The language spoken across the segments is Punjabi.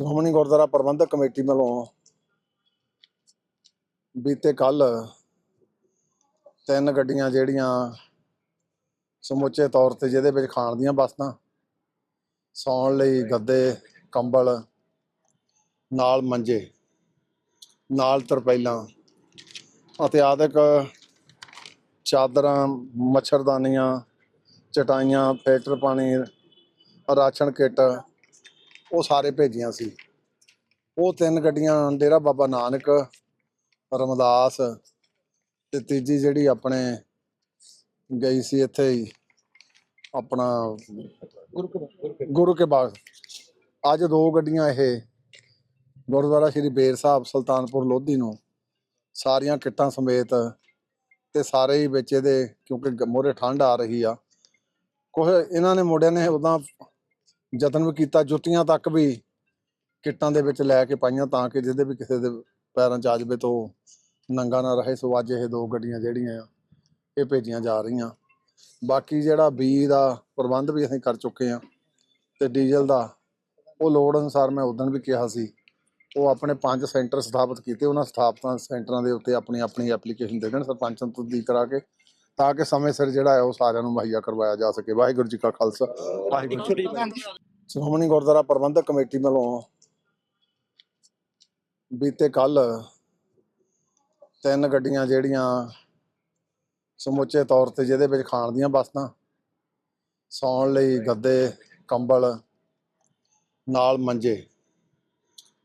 ਸ਼੍ਰੋਮਣੀ ਗੁਰਦੁਆਰਾ ਪ੍ਰਬੰਧਕ ਕਮੇਟੀ ਵੱਲੋਂ ਬੀਤੇ ਕੱਲ ਤਿੰਨ ਗੱਡੀਆਂ ਜਿਹੜੀਆਂ ਸਮੁੱਚੇ ਤੌਰ ਤੇ ਜਿਹਦੇ ਵਿੱਚ ਖਾਣ ਦੀਆਂ ਵਸਤਾਂ ਸੌਣ ਲਈ ਗੱਦੇ, ਕੰਬਲ, ਨਾਲ ਮੰਜੇ, ਨਾਲ ਤਰਪੈਲਾਂ ਅਤੇ ਆਦਿਕ ਚਾਦਰਾਂ, ਮੱਛਰਦਾਨੀਆਂ, ਚਟਾਈਆਂ, ਫਿਲਟਰ ਪਾਣੀ, ਰਾਸ਼ਨ ਕਿੱਟ ਉਹ ਸਾਰੇ ਭੇਜੀਆਂ ਸੀ। ਉਹ ਤਿੰਨ ਗੱਡੀਆਂ, ਡੇਰਾ ਬਾਬਾ ਨਾਨਕ, ਰਮਦਾਸ ਤੇ ਤੀਜੀ ਜਿਹੜੀ ਆਪਣੇ ਗਈ ਸੀ ਇੱਥੇ ਹੀ, ਆਪਣਾ ਗੁਰੂ ਕੇ ਬਾਗ। ਅੱਜ ਦੋ ਗੱਡੀਆਂ ਇਹ, ਗੁਰਦੁਆਰਾ ਸ਼੍ਰੀ ਬੇਰ ਸਾਹਿਬ, ਸੁਲਤਾਨਪੁਰ ਲੋਧੀ ਨੂੰ, ਸਾਰੀਆਂ ਕਿੱਟਾਂ ਸਮੇਤ ਤੇ ਸਾਰੇ ਹੀ ਵਿੱਚ ਇਹਦੇ, ਕਿਉਂਕਿ ਮੋਰੇ ਠੰਡ ਆ ਰਹੀ ਆ। ਕੁਝ ਇਹਨਾਂ ਨੇ, ਮੁੰਡਿਆਂ ਨੇ ਉਦਾਂ ਯਤਨ ਵੀ ਕੀਤਾ, ਜੁੱਤੀਆਂ ਤੱਕ ਵੀ ਕਿੱਟਾਂ ਦੇ ਵਿੱਚ ਲੈ ਕੇ ਪਾਈਆਂ ਤਾਂ ਕਿ ਜਿਹਦੇ ਵੀ ਕਿਸੇ ਦੇ ਪੈਰਾਂ 'ਚ ਆ ਜਾਵੇ ਤਾਂ ਉਹ ਨੰਗਾ ਨਾ ਰਹੇ ਸੋ ਅੱਜ ਇਹ ਦੋ ਗੱਡੀਆਂ ਜਿਹੜੀਆਂ ਆ, ਇਹ ਭੇਜੀਆਂ ਜਾ ਰਹੀਆਂ। ਬਾਕੀ ਜਿਹੜਾ ਬੀ ਦਾ ਪ੍ਰਬੰਧ ਵੀ ਅਸੀਂ ਕਰ ਚੁੱਕੇ ਆ ਤੇ ਡੀਜ਼ਲ ਦਾ, ਉਹ ਲੋੜ ਅਨੁਸਾਰ ਮੈਂ ਉਦੋਂ ਵੀ ਕਿਹਾ ਸੀ, ਉਹ ਆਪਣੇ ਪੰਜ ਸੈਂਟਰ ਸਥਾਪਿਤ ਕੀਤੇ, ਉਹਨਾਂ ਸਥਾਪਤਾਂ ਸੈਂਟਰਾਂ ਦੇ ਉੱਤੇ ਆਪਣੀ ਆਪਣੀ ਐਪਲੀਕੇਸ਼ਨ ਦੇ ਦੇਣ, ਸਰਪੰਚ ਤੋਂ ਦੀ ਕਰਾ ਕੇ ਤਾਂ ਕਿ ਸਮੇਂ ਸਿਰ ਜਿਹੜਾ ਹੈ ਉਹ ਸਾਰਿਆਂ ਨੂੰ ਮੁਹੱਈਆ ਕਰਵਾਇਆ ਜਾ ਸਕੇ। ਵਾਹਿਗੁਰੂ ਜੀ ਕਾ ਖਾਲਸਾ। ਵਾਹਿਗੁਰੂ ਜੀ ਸ਼੍ਰੋਮਣੀ ਗੁਰਦੁਆਰਾ ਪ੍ਰਬੰਧਕ ਕਮੇਟੀ ਵੱਲੋਂ ਬੀਤੇ ਕੱਲ ਤਿੰਨ ਗੱਡੀਆਂ ਜਿਹੜੀਆਂ ਸਮੁੱਚੇ ਤੌਰ ਤੇ ਜਿਹਦੇ ਵਿੱਚ ਖਾਣ ਦੀਆਂ ਬਸਤਾਂ ਸੌਣ ਲਈ ਗੱਦੇ, ਕੰਬਲ, ਨਾਲ ਮੰਜੇ,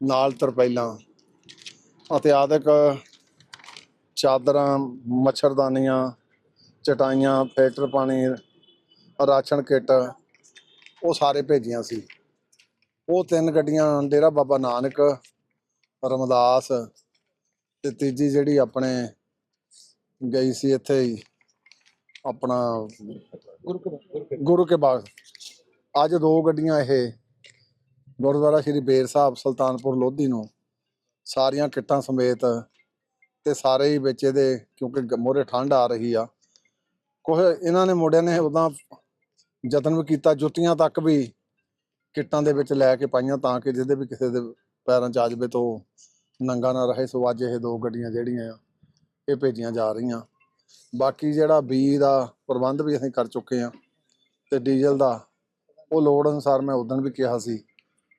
ਨਾਲ ਤਰਪੈਲਾਂ ਅਤੇ ਆਦਿਕ ਚਾਦਰਾਂ, ਮੱਛਰਦਾਨੀਆਂ ਚਟਾਈਆਂ, ਫਿਲਟਰ ਪਾਣੀ, ਰਾਸ਼ਨ ਕਿੱਟ, ਉਹ ਸਾਰੇ ਭੇਜੀਆਂ ਸੀ। ਉਹ ਤਿੰਨ ਗੱਡੀਆਂ, ਡੇਰਾ ਬਾਬਾ ਨਾਨਕ, ਰਮਦਾਸ ਤੇ ਤੀਜੀ ਜਿਹੜੀ ਆਪਣੇ ਗਈ ਸੀ ਇੱਥੇ ਹੀ, ਆਪਣਾ ਗੁਰੂ ਕੇ ਬਾਗ। ਅੱਜ ਦੋ ਗੱਡੀਆਂ ਇਹ, ਗੁਰਦੁਆਰਾ ਸ਼੍ਰੀ ਬੇਰ ਸਾਹਿਬ, ਸੁਲਤਾਨਪੁਰ ਲੋਧੀ ਨੂੰ, ਸਾਰੀਆਂ ਕਿੱਟਾਂ ਸਮੇਤ ਤੇ ਸਾਰੇ ਹੀ ਵਿੱਚ ਇਹਦੇ, ਕਿਉਂਕਿ ਮੋਰੇ ਠੰਡ ਆ ਰਹੀ ਆ ਕੁਝ ਇਹਨਾਂ ਨੇ ਮੁੰਡਿਆਂ ਨੇ ਉਦਾਂ ਯਤਨ ਵੀ ਕੀਤਾ, ਜੁੱਤੀਆਂ ਤੱਕ ਵੀ ਕਿੱਟਾਂ ਦੇ ਵਿੱਚ ਲੈ ਕੇ ਪਾਈਆਂ ਤਾਂ ਕਿ ਜਿਹਦੇ ਵੀ ਕਿਸੇ ਦੇ ਪੈਰਾਂ 'ਚ ਆ ਜਾਵੇ ਤਾਂ ਉਹ ਨੰਗਾ ਨਾ ਰਹੇ, ਸੋ ਅੱਜ ਇਹ ਦੋ ਗੱਡੀਆਂ ਜਿਹੜੀਆਂ ਆ, ਇਹ ਭੇਜੀਆਂ ਜਾ ਰਹੀਆਂ। ਬਾਕੀ ਜਿਹੜਾ ਬੀ ਦਾ ਪ੍ਰਬੰਧ ਵੀ ਅਸੀਂ ਕਰ ਚੁੱਕੇ ਆ ਤੇ ਡੀਜ਼ਲ ਦਾ, ਉਹ ਲੋੜ ਅਨੁਸਾਰ ਮੈਂ ਉਦੋਂ ਵੀ ਕਿਹਾ ਸੀ,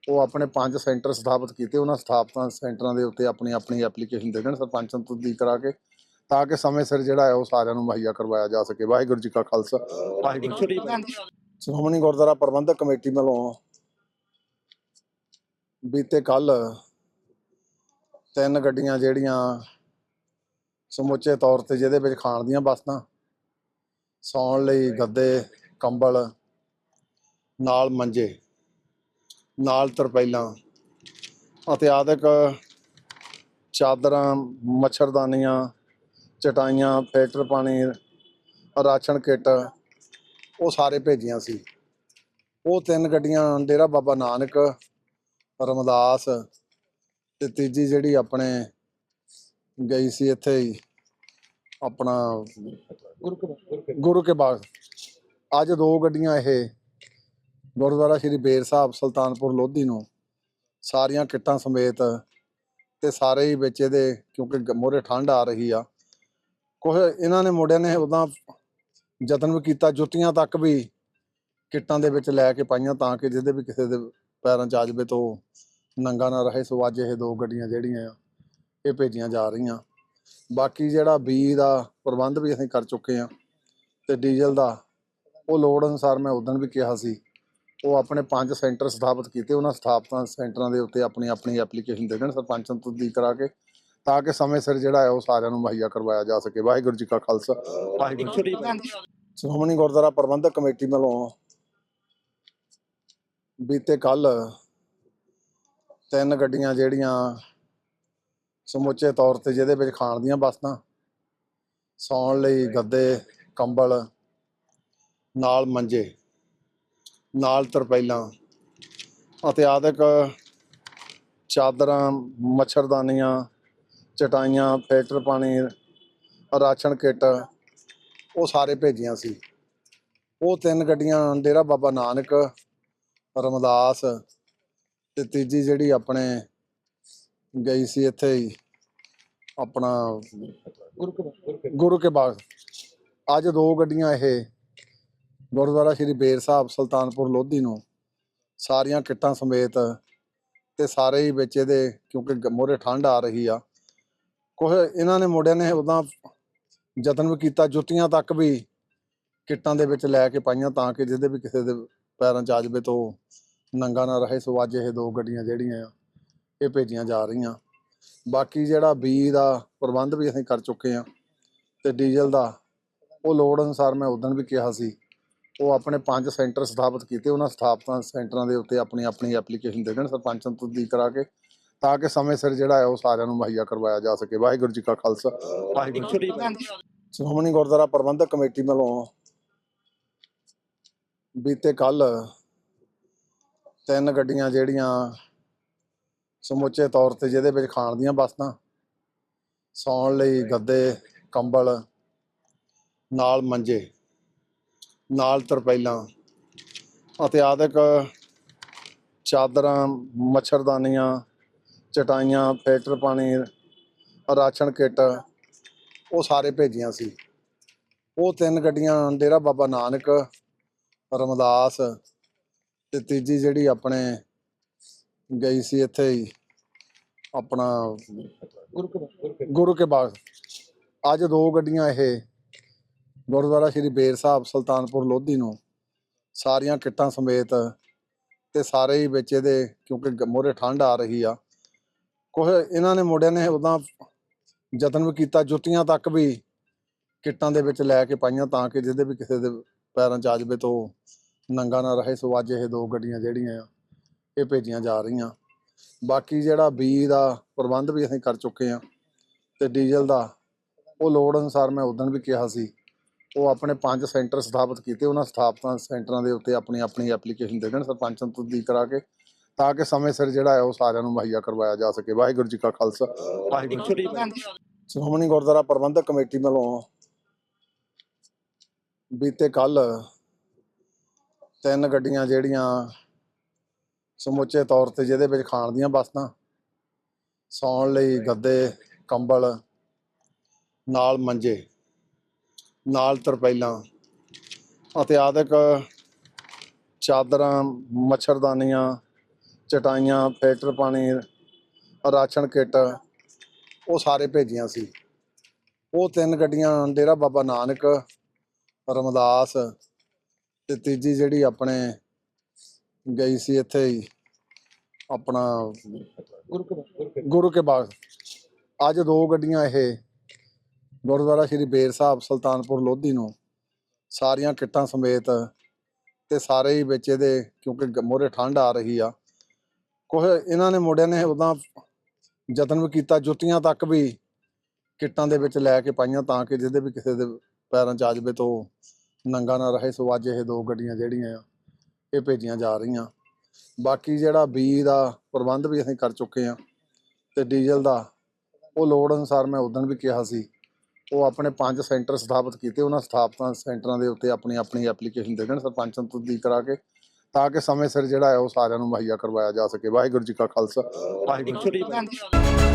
ਉਹ ਆਪਣੇ ਪੰਜ ਸੈਂਟਰ ਸਥਾਪਿਤ ਕੀਤੇ, ਉਹਨਾਂ ਸਥਾਪਤਾਂ ਸੈਂਟਰਾਂ ਦੇ ਉੱਤੇ ਆਪਣੀ ਆਪਣੀ ਐਪਲੀਕੇਸ਼ਨ ਦੇ ਦੇਣ, ਸਰਪੰਚ ਤੋਂ ਦੀ ਕਰਾ ਕੇ ਤਾਂ ਕਿ ਸਮੇਂ ਸਿਰ ਜਿਹੜਾ ਹੈ ਉਹ ਸਾਰਿਆਂ ਨੂੰ ਮੁਹੱਈਆ ਕਰਵਾਇਆ ਜਾ ਸਕੇ। ਵਾਹਿਗੁਰੂ ਜੀ ਕਾ ਖਾਲਸਾ। ਵਾਹਿਗੁਰੂ ਜੀ ਸ਼੍ਰੋਮਣੀ ਗੁਰਦੁਆਰਾ ਪ੍ਰਬੰਧਕ ਕਮੇਟੀ ਵੱਲੋਂ ਬੀਤੇ ਕੱਲ ਤਿੰਨ ਗੱਡੀਆਂ ਜਿਹੜੀਆਂ ਸਮੁੱਚੇ ਤੌਰ ਤੇ ਜਿਹਦੇ ਵਿੱਚ ਖਾਣ ਦੀਆਂ ਵਸਤਾਂ, ਸੌਣ ਲਈ ਗੱਦੇ, ਕੰਬਲ, ਨਾਲ ਮੰਜੇ, ਨਾਲ ਤਰਪੈਲਾਂ ਅਤੇ ਆਦਿਕ ਚਾਦਰਾਂ, ਮੱਛਰਦਾਨੀਆਂ ਚਟਾਈਆਂ, ਫਿਲਟਰ ਪਾਣੀ, ਰਾਸ਼ਨ ਕਿੱਟ, ਉਹ ਸਾਰੇ ਭੇਜੀਆਂ ਸੀ। ਉਹ ਤਿੰਨ ਗੱਡੀਆਂ, ਡੇਰਾ ਬਾਬਾ ਨਾਨਕ, ਰਮਦਾਸ ਤੇ ਤੀਜੀ ਜਿਹੜੀ ਆਪਣੇ ਗਈ ਸੀ ਇੱਥੇ ਹੀ, ਆਪਣਾ ਗੁਰੂ ਕੇ ਬਾਗ। ਅੱਜ ਦੋ ਗੱਡੀਆਂ ਇਹ, ਗੁਰਦੁਆਰਾ ਸ਼੍ਰੀ ਬੇਰ ਸਾਹਿਬ, ਸੁਲਤਾਨਪੁਰ ਲੋਧੀ ਨੂੰ, ਸਾਰੀਆਂ ਕਿੱਟਾਂ ਸਮੇਤ ਤੇ ਸਾਰੇ ਹੀ ਵਿੱਚ ਇਹਦੇ, ਕਿਉਂਕਿ ਮੋਰੇ ਠੰਡ ਆ ਰਹੀ ਆ ਕੁਝ ਇਹਨਾਂ ਨੇ ਮੁੰਡਿਆਂ ਨੇ ਉਦਾਂ ਯਤਨ ਵੀ ਕੀਤਾ, ਜੁੱਤੀਆਂ ਤੱਕ ਵੀ ਕਿੱਟਾਂ ਦੇ ਵਿੱਚ ਲੈ ਕੇ ਪਾਈਆਂ ਤਾਂ ਕਿ ਜਿਹਦੇ ਵੀ ਕਿਸੇ ਦੇ ਪੈਰਾਂ 'ਚ ਆ ਜਾਵੇ ਤਾਂ ਉਹ ਨੰਗਾ ਨਾ ਰਹੇ, ਸੋ ਅੱਜ ਇਹ ਦੋ ਗੱਡੀਆਂ ਜਿਹੜੀਆਂ ਆ, ਇਹ ਭੇਜੀਆਂ ਜਾ ਰਹੀਆਂ। ਬਾਕੀ ਜਿਹੜਾ ਬੀ ਦਾ ਪ੍ਰਬੰਧ ਵੀ ਅਸੀਂ ਕਰ ਚੁੱਕੇ ਆ ਤੇ ਡੀਜ਼ਲ ਦਾ, ਉਹ ਲੋੜ ਅਨੁਸਾਰ ਮੈਂ ਉਦੋਂ ਵੀ ਕਿਹਾ ਸੀ, ਉਹ ਆਪਣੇ ਪੰਜ ਸੈਂਟਰ ਸਥਾਪਿਤ ਕੀਤੇ, ਉਹਨਾਂ ਸਥਾਪਤਾਂ ਸੈਂਟਰਾਂ ਦੇ ਉੱਤੇ ਆਪਣੀ ਆਪਣੀ ਐਪਲੀਕੇਸ਼ਨ ਦੇ ਦੇਣ, ਸਰਪੰਚ ਤੋਂ ਦੀ ਕਰਾ ਕੇ ਤਾਂ ਕਿ ਸਮੇਂ ਸਿਰ ਜਿਹੜਾ ਹੈ ਉਹ ਸਾਰਿਆਂ ਨੂੰ ਮੁਹੱਈਆ ਕਰਵਾਇਆ ਜਾ ਸਕੇ ਵਾਹਿਗੁਰੂ ਜੀ ਕਾ ਖਾਲਸਾ ਵਾਹਿਗੁਰੂ ਜੀ ਕੀ ਫਤਿਹ। ਸ਼੍ਰੋਮਣੀ ਗੁਰਦੁਆਰਾ ਪ੍ਰਬੰਧਕ ਕਮੇਟੀ ਵੱਲੋਂ ਬੀਤੇ ਕੱਲ ਤਿੰਨ ਗੱਡੀਆਂ ਜਿਹੜੀਆਂ ਸਮੁੱਚੇ ਤੌਰ ਤੇ ਜਿਹਦੇ ਵਿੱਚ ਖਾਣ ਦੀਆਂ ਵਸਤਾਂ ਸੌਣ ਲਈ ਗੱਦੇ ਕੰਬਲ ਨਾਲ ਮੰਜੇ ਨਾਲ ਤਰਪੈਲਾਂ ਅਤੇ ਆਦਿਕ ਚਾਦਰਾਂ ਮੱਛਰਦਾਨੀਆਂ ਚਟਾਈਆਂ, ਫਿਲਟਰ ਪਾਣੀ, ਰਾਸ਼ਨ ਕਿੱਟ, ਉਹ ਸਾਰੇ ਭੇਜੀਆਂ ਸੀ। ਉਹ ਤਿੰਨ ਗੱਡੀਆਂ, ਡੇਰਾ ਬਾਬਾ ਨਾਨਕ, ਰਮਦਾਸ ਤੇ ਤੀਜੀ ਜਿਹੜੀ ਆਪਣੇ ਗਈ ਸੀ ਇੱਥੇ ਹੀ, ਆਪਣਾ ਗੁਰੂ ਕੇ ਬਾਗ। ਅੱਜ ਦੋ ਗੱਡੀਆਂ ਇਹ, ਗੁਰਦੁਆਰਾ ਸ਼੍ਰੀ ਬੇਰ ਸਾਹਿਬ, ਸੁਲਤਾਨਪੁਰ ਲੋਧੀ ਨੂੰ, ਸਾਰੀਆਂ ਕਿੱਟਾਂ ਸਮੇਤ ਤੇ ਸਾਰੇ ਹੀ ਵਿੱਚ ਇਹਦੇ, ਕਿਉਂਕਿ ਮੋਰੇ ਠੰਡ ਆ ਰਹੀ ਆ ਕੁਝ ਇਹਨਾਂ ਨੇ ਮੁੰਡਿਆਂ ਨੇ ਉਦਾਂ ਯਤਨ ਵੀ ਕੀਤਾ, ਜੁੱਤੀਆਂ ਤੱਕ ਵੀ ਕਿੱਟਾਂ ਦੇ ਵਿੱਚ ਲੈ ਕੇ ਪਾਈਆਂ ਤਾਂ ਕਿ ਜਿਹਦੇ ਵੀ ਕਿਸੇ ਦੇ ਪੈਰਾਂ 'ਚ ਆ ਜਾਵੇ ਤਾਂ ਉਹ ਨੰਗਾ ਨਾ ਰਹੇ ਸੋ ਅੱਜ ਇਹ ਦੋ ਗੱਡੀਆਂ ਜਿਹੜੀਆਂ ਆ, ਇਹ ਭੇਜੀਆਂ ਜਾ ਰਹੀਆਂ। ਬਾਕੀ ਜਿਹੜਾ ਬੀ ਦਾ ਪ੍ਰਬੰਧ ਵੀ ਅਸੀਂ ਕਰ ਚੁੱਕੇ ਆ ਤੇ ਡੀਜ਼ਲ ਦਾ, ਉਹ ਲੋੜ ਅਨੁਸਾਰ ਮੈਂ ਉਦੋਂ ਵੀ ਕਿਹਾ ਸੀ, ਉਹ ਆਪਣੇ ਪੰਜ ਸੈਂਟਰ ਸਥਾਪਿਤ ਕੀਤੇ, ਉਹਨਾਂ ਸਥਾਪਤਾਂ ਸੈਂਟਰਾਂ ਦੇ ਉੱਤੇ ਆਪਣੀ ਆਪਣੀ ਐਪਲੀਕੇਸ਼ਨ ਦੇ ਦੇਣ, ਸਰਪੰਚ ਤੋਂ ਤਸਦੀਕ ਕਰਾ ਕੇ ਤਾਂ ਕਿ ਸਮੇਂ ਸਿਰ ਜਿਹੜਾ ਹੈ ਉਹ ਸਾਰਿਆਂ ਨੂੰ ਮੁਹੱਈਆ ਕਰਵਾਇਆ ਜਾ ਸਕੇ। ਵਾਹਿਗੁਰੂ ਜੀ ਕਾ ਖਾਲਸਾ। ਵਾਹਿਗੁਰੂ ਜੀ ਸ਼੍ਰੋਮਣੀ ਗੁਰਦੁਆਰਾ ਪ੍ਰਬੰਧਕ ਕਮੇਟੀ ਵੱਲੋਂ ਬੀਤੇ ਕੱਲ ਤਿੰਨ ਗੱਡੀਆਂ ਜਿਹੜੀਆਂ ਸਮੁੱਚੇ ਤੌਰ ਤੇ ਜਿਹਦੇ ਵਿੱਚ ਖਾਣ ਦੀਆਂ ਬਸਤਾਂ ਸੌਣ ਲਈ ਗੱਦੇ, ਕੰਬਲ, ਨਾਲ ਮੰਜੇ, ਨਾਲ ਤਰਪੈਲਾਂ ਅਤੇ ਆਦਿਕ ਚਾਦਰਾਂ, ਮੱਛਰਦਾਨੀਆਂ ਚਟਾਈਆਂ, ਫਿਲਟਰ ਪਾਣੀ, ਰਾਸ਼ਨ ਕਿੱਟ, ਉਹ ਸਾਰੇ ਭੇਜੀਆਂ ਸੀ। ਉਹ ਤਿੰਨ ਗੱਡੀਆਂ, ਡੇਰਾ ਬਾਬਾ ਨਾਨਕ, ਰਮਦਾਸ ਤੇ ਤੀਜੀ ਜਿਹੜੀ ਆਪਣੇ ਗਈ ਸੀ ਇੱਥੇ ਹੀ, ਆਪਣਾ ਗੁਰੂ ਕੇ ਬਾਗ। ਅੱਜ ਦੋ ਗੱਡੀਆਂ ਇਹ, ਗੁਰਦੁਆਰਾ ਸ਼੍ਰੀ ਬੇਰ ਸਾਹਿਬ, ਸੁਲਤਾਨਪੁਰ ਲੋਧੀ ਨੂੰ, ਸਾਰੀਆਂ ਕਿੱਟਾਂ ਸਮੇਤ ਤੇ ਸਾਰੇ ਹੀ ਵਿੱਚ ਇਹਦੇ, ਕਿਉਂਕਿ ਮੋਰੇ ਠੰਡ ਆ ਰਹੀ ਆ ਕੁਝ ਇਹਨਾਂ ਨੇ ਮੁੰਡਿਆਂ ਨੇ ਉਦਾਂ ਯਤਨ ਵੀ ਕੀਤਾ, ਜੁੱਤੀਆਂ ਤੱਕ ਵੀ ਕਿੱਟਾਂ ਦੇ ਵਿੱਚ ਲੈ ਕੇ ਪਾਈਆਂ ਤਾਂ ਕਿ ਜਿਹਦੇ ਵੀ ਕਿਸੇ ਦੇ ਪੈਰਾਂ 'ਚ ਆ ਜਾਵੇ ਤਾਂ ਉਹ ਨੰਗਾ ਨਾ ਰਹੇ, ਸੋ ਅੱਜ ਇਹ ਦੋ ਗੱਡੀਆਂ ਜਿਹੜੀਆਂ ਆ, ਇਹ ਭੇਜੀਆਂ ਜਾ ਰਹੀਆਂ। ਬਾਕੀ ਜਿਹੜਾ ਬੀ ਦਾ ਪ੍ਰਬੰਧ ਵੀ ਅਸੀਂ ਕਰ ਚੁੱਕੇ ਆ ਤੇ ਡੀਜ਼ਲ ਦਾ, ਉਹ ਲੋੜ ਅਨੁਸਾਰ ਮੈਂ ਉਦੋਂ ਵੀ ਕਿਹਾ ਸੀ, ਉਹ ਆਪਣੇ ਪੰਜ ਸੈਂਟਰ ਸਥਾਪਿਤ ਕੀਤੇ, ਉਹਨਾਂ ਸਥਾਪਤਾਂ ਸੈਂਟਰਾਂ ਦੇ ਉੱਤੇ ਆਪਣੀ ਆਪਣੀ ਐਪਲੀਕੇਸ਼ਨ ਦੇ ਦੇਣ, ਸਰਪੰਚਾਂ ਤੋਂ ਤਸਦੀਕ ਕਰਾ ਕੇ ਤਾਂ ਕਿ ਸਮੇਂ ਸਿਰ ਜਿਹੜਾ ਹੈ ਉਹ ਸਾਰਿਆਂ ਨੂੰ ਮੁਹੱਈਆ ਕਰਵਾਇਆ ਜਾ ਸਕੇ। ਵਾਹਿਗੁਰੂ ਜੀ ਕਾ ਖਾਲਸਾ। ਵਾਹਿਗੁਰੂ ਜੀ ਕੀ ਫਤਿਹ। ਸ਼੍ਰੋਮਣੀ ਗੁਰਦੁਆਰਾ ਪ੍ਰਬੰਧਕ ਕਮੇਟੀ ਵੱਲੋਂ ਬੀਤੇ ਕੱਲ ਤਿੰਨ ਗੱਡੀਆਂ ਜਿਹੜੀਆਂ ਸਮੁੱਚੇ ਤੌਰ ਤੇ ਜਿਹਦੇ ਵਿੱਚ ਖਾਣ ਦੀਆਂ ਵਸਤਾਂ ਸੌਣ ਲਈ ਗੱਦੇ ਕੰਬਲ ਨਾਲ ਮੰਜੇ ਨਾਲ ਤਰਪੈਲਾਂ ਅਤੇ ਆਦਿਕ ਚਾਦਰਾਂ ਮੱਛਰਦਾਨੀਆਂ ਚਟਾਈਆਂ, ਫਿਲਟਰ ਪਾਣੀ, ਰਾਸ਼ਨ ਕਿੱਟ, ਉਹ ਸਾਰੇ ਭੇਜੀਆਂ ਸੀ। ਉਹ ਤਿੰਨ ਗੱਡੀਆਂ, ਡੇਰਾ ਬਾਬਾ ਨਾਨਕ, ਰਮਦਾਸ ਤੇ ਤੀਜੀ ਜਿਹੜੀ ਆਪਣੇ ਗਈ ਸੀ ਇੱਥੇ ਹੀ, ਆਪਣਾ ਗੁਰੂ ਕੇ ਬਾਗ। ਅੱਜ ਦੋ ਗੱਡੀਆਂ ਇਹ, ਗੁਰਦੁਆਰਾ ਸ਼੍ਰੀ ਬੇਰ ਸਾਹਿਬ, ਸੁਲਤਾਨਪੁਰ ਲੋਧੀ ਨੂੰ, ਸਾਰੀਆਂ ਕਿੱਟਾਂ ਸਮੇਤ ਤੇ ਸਾਰੇ ਹੀ ਵਿੱਚ ਇਹਦੇ, ਕਿਉਂਕਿ ਮੋਰੇ ਠੰਡ ਆ ਰਹੀ ਆ ਕੁਝ ਇਹਨਾਂ ਨੇ ਮੁੰਡਿਆਂ ਨੇ ਉਦਾਂ ਯਤਨ ਵੀ ਕੀਤਾ, ਜੁੱਤੀਆਂ ਤੱਕ ਵੀ ਕਿੱਟਾਂ ਦੇ ਵਿੱਚ ਲੈ ਕੇ ਪਾਈਆਂ ਤਾਂ ਕਿ ਜਿਹਦੇ ਵੀ ਕਿਸੇ ਦੇ ਪੈਰਾਂ 'ਚ ਆ ਜਾਵੇ ਤਾਂ ਉਹ ਨੰਗਾ ਨਾ ਰਹੇ, ਸੋ ਅੱਜ ਇਹ ਦੋ ਗੱਡੀਆਂ ਜਿਹੜੀਆਂ ਆ, ਇਹ ਭੇਜੀਆਂ ਜਾ ਰਹੀਆਂ। ਬਾਕੀ ਜਿਹੜਾ ਬੀ ਦਾ ਪ੍ਰਬੰਧ ਵੀ ਅਸੀਂ ਕਰ ਚੁੱਕੇ ਆ ਤੇ ਡੀਜ਼ਲ ਦਾ, ਉਹ ਲੋੜ ਅਨੁਸਾਰ ਮੈਂ ਉਦੋਂ ਵੀ ਕਿਹਾ ਸੀ, ਉਹ ਆਪਣੇ ਪੰਜ ਸੈਂਟਰ ਸਥਾਪਿਤ ਕੀਤੇ, ਉਹਨਾਂ ਸਥਾਪਤਾਂ ਸੈਂਟਰਾਂ ਦੇ ਉੱਤੇ ਆਪਣੀ ਆਪਣੀ ਐਪਲੀਕੇਸ਼ਨ ਦੇ ਦੇਣ, ਸਰਪੰਚ ਤੋਂ ਤਸਦੀਕ ਕਰਾ ਕੇ ਤਾਂ ਕਿ ਸਮੇਂ ਸਿਰ ਜਿਹੜਾ ਹੈ ਉਹ ਸਾਰਿਆਂ ਨੂੰ ਮੁਹੱਈਆ ਕਰਵਾਇਆ ਜਾ ਸਕੇ ਵਾਹਿਗੁਰੂ ਜੀ ਕਾ ਖਾਲਸਾ ਵਾਹਿਗੁਰੂ ਜੀ ਕੀ ਫਤਿਹ।